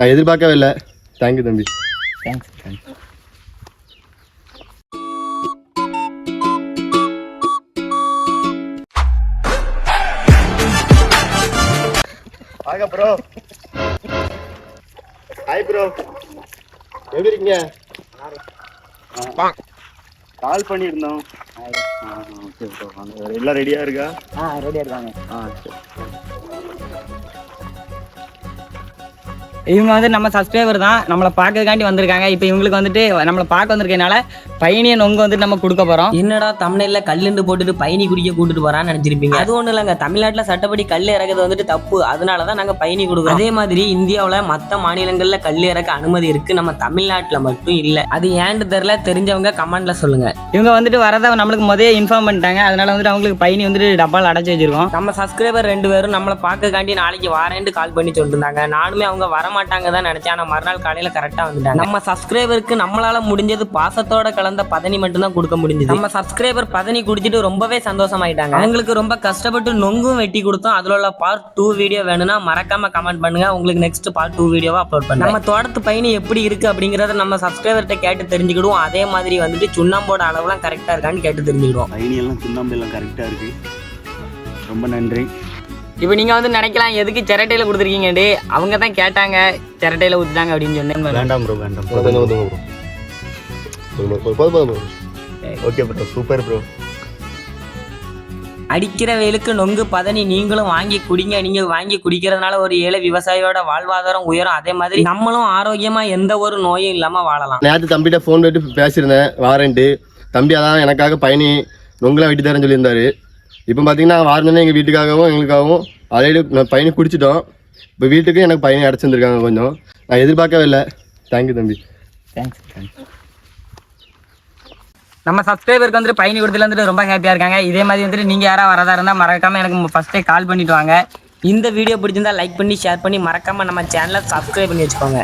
நான் எதிர்பார்க்கவே இல்லை. தேங்க்யூ தம்பி. தேங்க்ஸ் தேங்க்ஸ் வாங்க ப்ரோ ஹாய் ப்ரோ எப்படி இருக்கீங்க? கால் பண்ணியிருந்தோம். ஓகே ப்ரோ எல்லாம் ரெடியாக இருக்கா? ஆ ரெடியாக இருக்காங்க. ஆ சரி. இவங்க வந்து நம்ம சப்ஸ்கிரைபர் தான். நம்மளை பார்க்கறதுக்காண்டி வந்திருக்காங்க. இப்போ இவங்களுக்கு வந்துட்டு நம்மளை பார்க்க வந்திருக்கனால பயணியை நொங்கு வந்துட்டு நம்ம கொடுக்க போகிறோம் என்னடா தமிழ்ல கல்லுண்டு போட்டுட்டு பயணி குடிக்க கூட்டிட்டு போறான்னு நினைச்சிருப்பீங்க. அது ஒண்ணும் இல்லைங்க. தமிழ்நாட்டுல சட்டப்படி கல் இறக்குறது வந்துட்டு தப்பு. அதனால தான் நாங்க பயணி கொடுக்குறோம். அதே மாதிரி இந்தியாவுல மத்த மாநிலங்கள்ல கல் இறக்க அனுமதி இருக்கு. நம்ம தமிழ்நாட்டுல மட்டும் இல்ல. அது ஏன்னு தெரியல. தெரிஞ்சவங்க கமெண்ட்ல சொல்லுங்க. இவங்க வந்துட்டு வரதை நம்மளுக்கு முதல்ல இன்ஃபார்ம் பண்ணிட்டாங்க. அதனால வந்துட்டு அவங்களுக்கு பயணி வந்துட்டு டப்பால் அடைச்சி வச்சிருக்கோம். நம்ம சப்ஸ்கிரைபர் ரெண்டு பேரும் நம்மளை பார்க்கக்காண்டி நாளைக்கு வாரேன்ட்டு கால் பண்ணி சொல்லிருந்தாங்க நானுமே அவங்க வரமாட்டாங்க தான் நினைச்சேன். ஆனா மறுநாள் காலையில கரெக்டா வந்துட்டாங்க. நம்ம சப்ஸ்கிரைபருக்கு நம்மளால முடிஞ்சது பாசத்தோட கலந்த பதனி மட்டும் தான் கொடுக்க முடிஞ்சது. நம்ம சப்ஸ்கிரைபர் பதனி குடிச்சிட்டு ரொம்பவே சந்தோஷமாயிட்டாங்க. அவங்களுக்கு ரொம்ப கஷ்டப்பட்டு நொங்கும் வெட்டி கொடுத்தோம். அதுல உள்ள பார்ட் டூ வீடியோ வேணும்னா மறக்காம கமெண்ட் பண்ணுங்க. உங்களுக்கு நெக்ஸ்ட் பார்ட் டூ வீடியோவா அப்லோட் பண்ணுங்க நம்ம தோட்டத்து பயணி எப்படி இருக்கு அப்படிங்கறத நம்ம சப்ஸ்கிரைபர்கிட்ட கேட்டு தெரிஞ்சுக்கிடுவோம். அதே மாதிரி வந்துட்டு சுண்ணாம்போட அளவுலாம் கரெக்டா இருக்கான்னு கேட்டு தெரிஞ்சுக்கிடுவோம். பயணியெல்லாம் சுண்ணாம்பு எல்லாம் கரெக்டாக இருக்கு. ரொம்ப நன்றி. இப்போ நீங்கள் வந்து நினைக்கலாம் எதுக்கு சிரட்டையில் கொடுத்துருக்கீங்க டே அவங்க தான் கேட்டாங்க சிரட்டையில் ஊற்றிட்டாங்க அப்படின்னு சொன்னேன் வேண்டாம் ப்ரோ வேண்டாம். ஓகே ப்ரோ சூப்பர் ப்ரோ அடிக்கிற வெயிலுக்கு நொங்கு பதனி நீங்களும் வாங்கி குடிங்க. நீங்க வாங்கி குடிக்கிறதுனால ஒரு ஏழை விவசாயியோட வாழ்வாதாரம் உயரும். அதே மாதிரி நம்மளும் ஆரோக்கியமா எந்த ஒரு நோயும் இல்லாம வாழலாம். நேற்று தம்பிகிட்ட ஃபோன் பண்ணிட்டு பேசியிருந்தேன் வாரேன்ட்டு. தம்பி அதான் எனக்காக பயணி நொங்கலாம் வெட்டி தரேன்னு சொல்லியிருந்தாரு. இப்போ பார்த்தீங்கன்னா வாரணுன்னே எங்கள் வீட்டுக்காகவும் எங்களுக்காகவும் ஆல்ரெடி நான் பயணி குடிச்சிட்டோம். இப்போ வீட்டுக்கு எனக்கு பையனை அடைச்சிருந்துருக்காங்க கொஞ்சம். நான் எதிர்பார்க்கவே இல்லை. தேங்க்யூ தம்பி. தேங்க்ஸ் தேங்க்ஸ் நம்ம சப்ஸ்கிரைபருக்கு வந்துட்டு பயணி கொடுத்துல வந்துட்டு ரொம்ப ஹாப்பியாக இருக்காங்க. இதே மாதிரி வந்துட்டு நீங்கள் யாராவது வரதா இருந்தால் மறக்காமல் எனக்கு ஃபஸ்ட்டே கால் பண்ணிட்டு வாங்க. இந்த வீடியோ பிடிச்சிருந்தா லைக் பண்ணி ஷேர் பண்ணி மறக்காமல் நம்ம சேனலை சப்ஸ்கிரைப் பண்ணி வச்சுக்கோங்க.